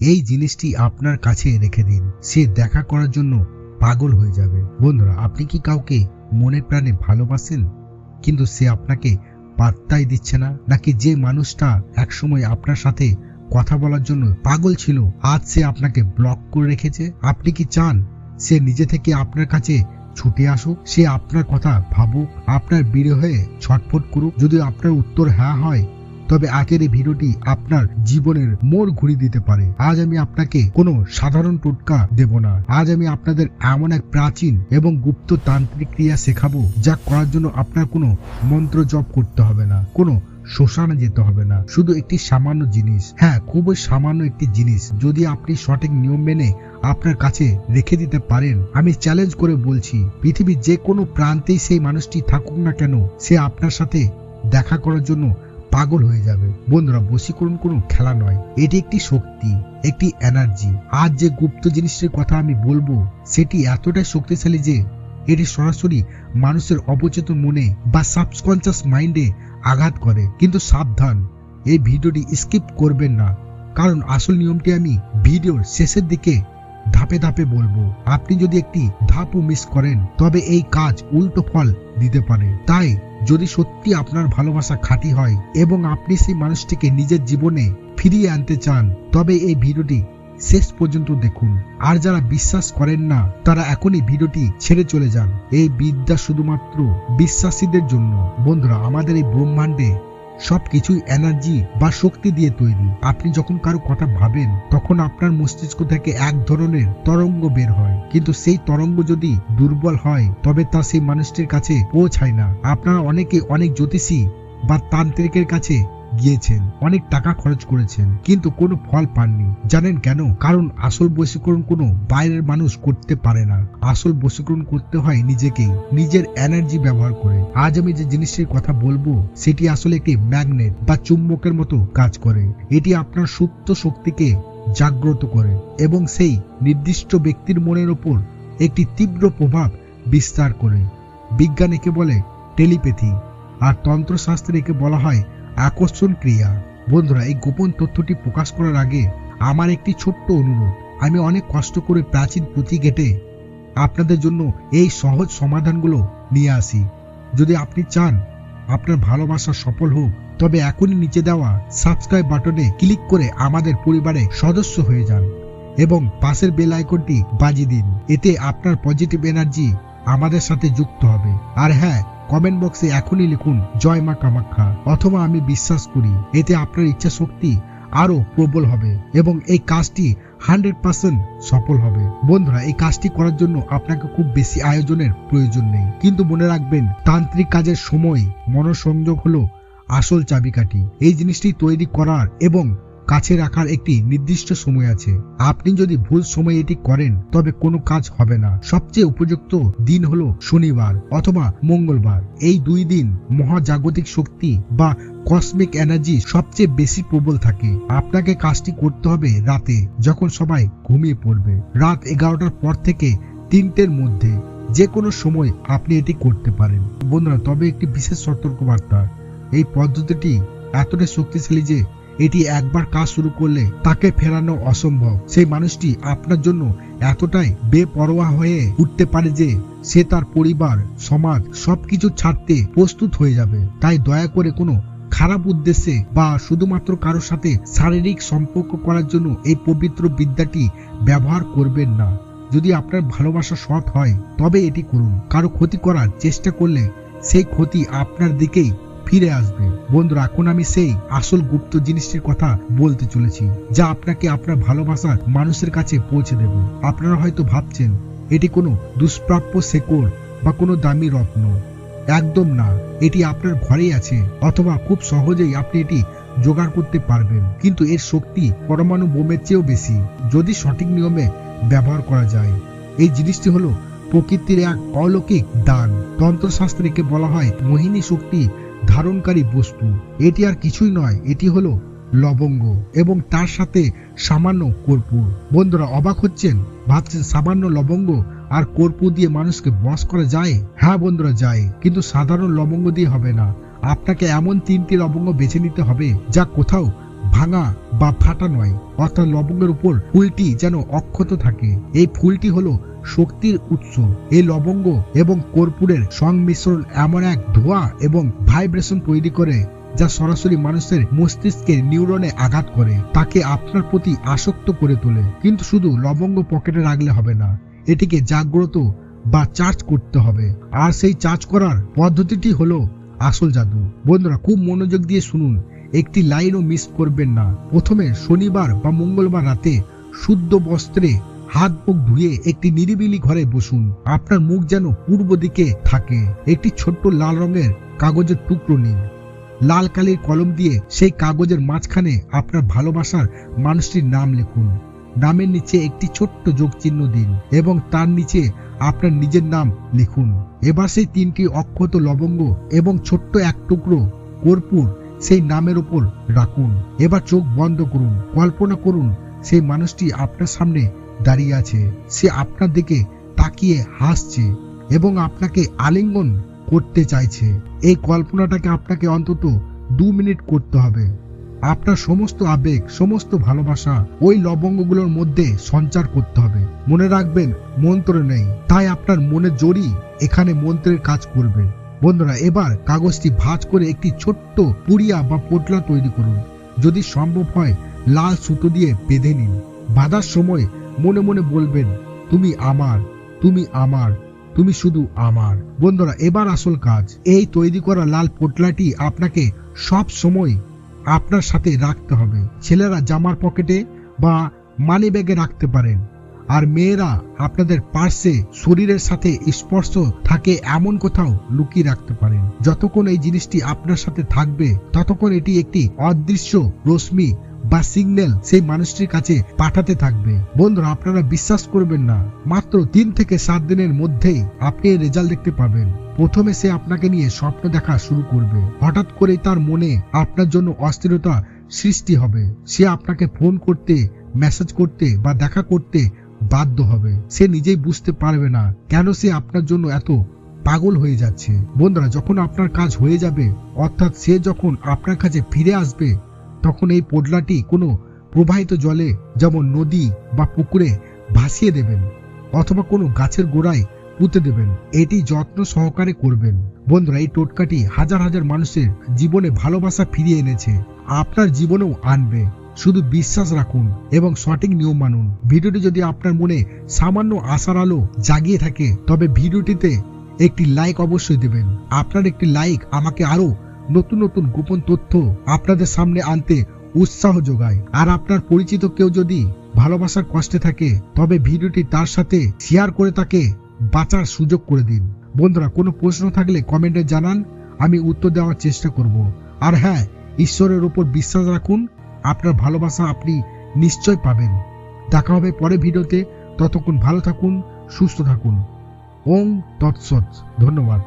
এই জিনিসটি আপনার কাছে রেখে দিন। সে দেখা করার জন্য পাগল হয়ে যাবে। বন্ধুরা, আপনি কি কাউকে মনে প্রাণে ভালোবাসেন? কিন্তু সে আপনাকে পাত্তাই দিচ্ছে না, নাকি যে মানুষটা একসময় আপনার সাথে কথা বলার জন্য পাগল ছিল, আজ সে আপনাকে ব্লক করে রেখেছে? আপনি কি চান সে নিজে থেকে আপনার কাছে ছুটে আসুক? সে আপনার কথা ভাবুক, আপনার বিরহে ছটফট করুক। যদি আপনার উত্তর হ্যাঁ হয় তবে আগের এই ভিডিওটি আপনার জীবনের মোড় ঘুরিয়ে দিতে পারে। আজ আমি আপনাকে কোনো সাধারণ টোটকা দেব না। আজ আমি আপনাদের এমন এক প্রাচীন এবং গুপ্ত তান্ত্রিক ক্রিয়া শেখাবো যা করার জন্য আপনার কোনো মন্ত্র জপ করতে হবে না, কোনো শ্মশানে যেতে হবে না। শুধু একটি সামান্য জিনিস। হ্যাঁ খুবই সামান্য একটি জিনিস। যদি আপনি সঠিক নিয়ম মেনে আপনার কাছে রেখে দিতে পারেন, আমি চ্যালেঞ্জ করে বলছি, পৃথিবীর যে কোনো প্রান্তেই সেই মানুষটি থাকুক না কেন, সে আপনার সাথে দেখা করার জন্য পাগল হয়ে যাবে। বন্ধুরা, বশীকরণ কোনো খেলা নয়। এটি একটি শক্তি, একটি এনার্জি আজ যে গুপ্ত জিনিসটির কথা আমি বলব, সেটি এতটাই শক্তিশালী যে এটি সরাসরি মানুষের অবচেতন মনে বা সাবকনসিয়াস মাইন্ডে আঘাত করে। কিন্তু সাবধান, এই ভিডিওটি স্কিপ করবেন না। কারণ আসল নিয়মটি আমি ভিডিওর শেষের দিকে ধাপে ধাপে বলব, আপনি যদি একটি ধাপও মিস করেন, তবে এই কাজ উল্টো ফল দিতে পারে। তাই, যদি সত্যি আপনার ভালোবাসা খাঁটি হয় এবং আপনি সেই মানুষটিকে নিজের জীবনে ফিরিয়ে আনতে চান, তবে এই ভিডিওটি শেষ পর্যন্ত দেখুন। আর যারা বিশ্বাস করেন না, তারা এখনই ভিডিওটি ছেড়ে চলে যান। এই বিদ্যা শুধুমাত্র বিশ্বাসীদের জন্য। বন্ধুরা, আমাদের এই ব্রহ্মাণ্ডে সবকিছুই এনার্জি বা শক্তি দিয়ে তৈরি। আপনি যখন কারও কথা ভাবেন, তখন আপনার মস্তিষ্ক থেকে এক ধরনের তরঙ্গ বের হয়। কিন্তু সেই তরঙ্গ যদি দুর্বল হয়, তবে তা সেই মানুষটির কাছে পৌঁছায় না। আপনারা অনেকে অনেক জ্যোতিষী বা তান্ত্রিকের কাছে গিয়েছেন অনেক টাকা খরচ করেছেন, কিন্তু কোনো ফল পাননি। জানেন কেন? কারণ আসল বশীকরণ কোনো বাইরের মানুষ করতে পারে না। আসল বশীকরণ করতে হয় নিজেকেই, নিজের এনার্জি ব্যবহার করে। আজ আমি যে জিনিসটির কথা বলব, সেটি আসলে একটি ম্যাগনেট বা চুম্বকের মতো কাজ করে। এটি আপনার সুপ্ত শক্তিকে জাগ্রত করে এবং সেই নির্দিষ্ট ব্যক্তির মনের ওপর একটি তীব্র প্রভাব বিস্তার করে। বিজ্ঞান একে বলে টেলিপ্যাথি, আর তন্ত্রশাস্ত্রে একে বলা হয় আকর্ষণ ক্রিয়া। বন্ধুরা, এই গোপন তথ্যটি প্রকাশ করার আগে আমার একটি ছোট্ট অনুরোধ। আমি অনেক কষ্ট করে প্রাচীন পুঁথি ঘেটে আপনাদের জন্য এই সহজ সমাধানগুলো নিয়ে আসি। যদি আপনি চান আপনার ভালোবাসা সফল হোক, তবে এখনই নিচে দেওয়া সাবস্ক্রাইব বাটনে ক্লিক করে আমাদের পরিবারে সদস্য হয়ে যান এবং পাশের বেল আইকনটি বাজিয়ে দিন। এতে আপনার পজিটিভ এনার্জি আমাদের সাথে যুক্ত হবে। আর হ্যাঁ কমেন্ট বক্সে এখনই লিখুন, জয় মা কামাখ্যা। অথবা, আমি বিশ্বাস করি, এতে আপনার ইচ্ছা শক্তি আরও প্রবল হবে এবং এই কাজটি হান্ড্রেড পার্সেন্ট সফল হবে। বন্ধুরা, এই কাজটি করার জন্য আপনাকে খুব বেশি আয়োজনের প্রয়োজন নেই। কিন্তু মনে রাখবেন, তান্ত্রিক কাজের সময় মনোসংযোগ হলো আসল চাবিকাঠি। এই জিনিসটি তৈরি করার এবং কাছে রাখার একটি নির্দিষ্ট সময় আছে। আপনি যদি ভুল সময়ে এটি করেন, তবে কোনো কাজ হবে না। সবচেয়ে উপযুক্ত দিন হলো শনিবার অথবা মঙ্গলবার। এই দুই দিন মহাজাগতিক শক্তি বা কসমিক এনার্জি সবচেয়ে বেশি প্রবল থাকে। আপনাকে কাজটি করতে হবে রাতে, যখন সবাই ঘুমিয়ে পড়বে। রাত এগারোটার পর থেকে তিনটের মধ্যে যে কোনো সময় আপনি এটি করতে পারেন। বন্ধুরা, তবে একটি বিশেষ সতর্কবার্তা। এই পদ্ধতিটি এতটাই শক্তিশালী যে এটি একবার কাজ শুরু করলে তাকে ফেরানো অসম্ভব। সেই মানুষটি আপনার জন্য এতটাই বেপরোয়া হয়ে উঠতে পারে যে সে তার পরিবার, সমাজ সবকিছু ছাড়তে প্রস্তুত হয়ে যাবে। তাই দয়া করে কোনো খারাপ উদ্দেশ্যে বা শুধুমাত্র কারোর সাথে শারীরিক সম্পর্ক করার জন্য এই পবিত্র বিদ্যাটি ব্যবহার করবেন না। যদি আপনার ভালোবাসা সৎ হয়, তবে এটি করুন। কারও ক্ষতি করার চেষ্টা করলে সেই ক্ষতি আপনার দিকেই ফিরে আসবে। বন্ধুরা, এখন আমি সেই আসল গুপ্ত জিনিসটির কথা বলতে চলেছি, যা আপনাকে আপনার ভালোবাসার মানুষের কাছে পৌঁছে দেবে। আপনারা হয়তো ভাবছেন, এটি কোনো দুষ্প্রাপ্য শেকড় বা কোনো দামি রত্ন। একদম না, এটি আপনার ঘরেই আছে, অথবা খুব সহজেই আপনি এটি জোগাড় করতে পারবেন। কিন্তু এর শক্তি পরমাণু বোমের চেয়েও বেশি, যদি সঠিক নিয়মে ব্যবহার করা যায়। এই জিনিসটি হলো প্রকৃতির এক অলৌকিক দান। তন্ত্রশাস্ত্রে বলা হয় মোহিনী শক্তি ধারণকারী বস্তু। এটি আর কিছুই নয়, এটি হলো লবঙ্গ এবং তার সাথে সামান্য কর্পূর। বন্ধুরা অবাক হচ্ছেন? ভাবছেন সামান্য লবঙ্গ আর কর্পূর দিয়ে মানুষকে বস করা যায়? হ্যাঁ বন্ধুরা, যায়। কিন্তু সাধারণ লবঙ্গ দিয়ে হবে না। আপনাকে এমন তিনটি লবঙ্গ বেছে নিতে হবে, যা কোথাও ভাঙা বা ফাটা নয়, অর্থাৎ লবঙ্গের উপর ফুলটি যেন অক্ষত থাকে। এই ফুলটি হলো শক্তির উৎস। এই লবঙ্গ এবং কর্পূরের সংমিশ্রণ এমন এক ধোঁয়া এবং ভাইব্রেশন তৈরি করে, যা সরাসরি মানুষের মস্তিষ্কে নিউরনে আঘাত করে। তাকে আপনার প্রতি আসক্ত করে তোলে। কিন্তু শুধু লবঙ্গ পকেটে রাখলে হবে না, এটিকে জাগ্রত বা চার্জ করতে হবে। আর সেই চার্জ করার পদ্ধতিটি হলো আসল জাদু। বন্ধুরা, খুব মনোযোগ দিয়ে শুনুন। একটি লাইনও মিস করবেন না। প্রথমে শনিবার বা মঙ্গলবার রাতে শুদ্ধ বস্ত্রে হাত মুখ ধুয়ে একটি নিরিবিলি ঘরে বসুন। আপনার মুখ যেন পূর্ব দিকে থাকে। একটি ছোট্ট লাল রঙের কাগজের টুকরো নিন। লাল কালির কলম দিয়ে সেই কাগজের মাঝখানে আপনার ভালোবাসার মানুষটির নাম লিখুন। নামের নিচে একটি ছোট্ট যোগ চিহ্ন দিন এবং তার নিচে আপনার নিজের নাম লিখুন। এবার সেই তিনটি অক্ষত লবঙ্গ এবং ছোট্ট এক টুকরো কর্পূর সেই নামের উপর রাখুন। এবার চোখ বন্ধ করুন, কল্পনা করুন, সেই মানুষটি আপনার সামনে দাঁড়িয়ে আছে। সে আপনার দিকে তাকিয়ে হাসছে এবং আপনাকে আলিঙ্গন করতে চাইছে। এই কল্পনাটাকে আপনাকে অন্তত দু মিনিট করতে হবে। আপনার সমস্ত আবেগ, সমস্ত ভালোবাসা ওই লবঙ্গগুলোর মধ্যে সঞ্চার করতে হবে। মনে রাখবেন, মন্ত্র নেই। তাই আপনার মনে জোরই এখানে মন্ত্রের কাজ করবে। বন্ধুরা, এবার কাগজটি ভাঁজ করে একটি ছোট্ট পুড়িয়া বা পোটলা তৈরি করুন। যদি সম্ভব হয়, লাল সুতো দিয়ে বেঁধে নিন। বাঁধার সময় মনে মনে বলবেন, তুমি আমার তুমি আমার, তুমি শুধু আমার। বন্ধুরা, এবার আসল কাজ। এই তৈরি করা লাল পোটলাটি আপনাকে সব সময় আপনার সাথে রাখতে হবে। ছেলেরা জামার পকেটে বা মানি ব্যাগে রাখতে পারেন। আর মেয়েরা আপনাদের পার্সে শরীরের সাথে স্পর্শ থাকে এমন কোথাও লুকিয়ে রাখতে পারেন। যতক্ষণ এই জিনিসটি আপনার সাথে থাকবে, ততক্ষণ এটি একটি অদৃশ্য রশ্মি বা সিগন্যাল সেই মানুষটির কাছে পাঠাতে থাকবে। বন্ধুরা, আপনারা বিশ্বাস করবেন না। মাত্র তিন থেকে সাত দিনের মধ্যেই আপনি রেজাল্ট দেখতে পাবেন। প্রথমে সে আপনাকে নিয়ে স্বপ্ন দেখা শুরু করবে। হঠাৎ করেই তার মনে আপনার জন্য অস্থিরতা সৃষ্টি হবে। সে আপনাকে ফোন করতে, মেসেজ করতে বা দেখা করতে বাধ্য হবে। সে নিজেই বুঝতে পারবে না কেন সে আপনার জন্য এত পাগল হয়ে যাচ্ছে। বন্ধুরা, যখন আপনার কাজ হয়ে যাবে, অর্থাৎ সে যখন আপনার কাছে ফিরে আসবে, তখন এই পোডলাটি কোনো প্রবাহিত জলে, যেমন নদী বা পুকুরে ভাসিয়ে দেবেন অথবা কোনো গাছের গোড়ায় পুঁতে দেবেন। এটি যত্ন সহকারে করবেন। বন্ধুরা, এই টোটকাটি হাজার হাজার মানুষের জীবনে ভালোবাসা ফিরিয়ে এনেছে। আপনার জীবনেও আনবে। শুধু বিশ্বাস রাখুন এবং সঠিক নিয়ম মানুন। ভিডিওটি যদি আপনার মনে সামান্য আশার আলো জাগিয়ে থাকে, তবে ভিডিওটিতে একটি লাইক অবশ্যই দেবেন। আপনার একটি লাইক আমাকে আরও নতুন নতুন গোপন তথ্য আপনাদের সামনে আনতে উৎসাহ যোগায়। আর আপনার পরিচিত কেউ যদি ভালোবাসার কষ্টে থাকে, তবে ভিডিওটি তার সাথে শেয়ার করে তাকে বাঁচার সুযোগ করে দিন। বন্ধুরা, কোনো প্রশ্ন থাকলে কমেন্টে জানান, আমি উত্তর দেওয়ার চেষ্টা করব। আর হ্যাঁ ঈশ্বরের ওপর বিশ্বাস রাখুন আপনার ভালোবাসা আপনি নিশ্চয় পাবেন। দেখা হবে পরে ভিডিওতে। ততক্ষণ ভালো থাকুন, সুস্থ থাকুন। ওং তৎসৎ। ধন্যবাদ।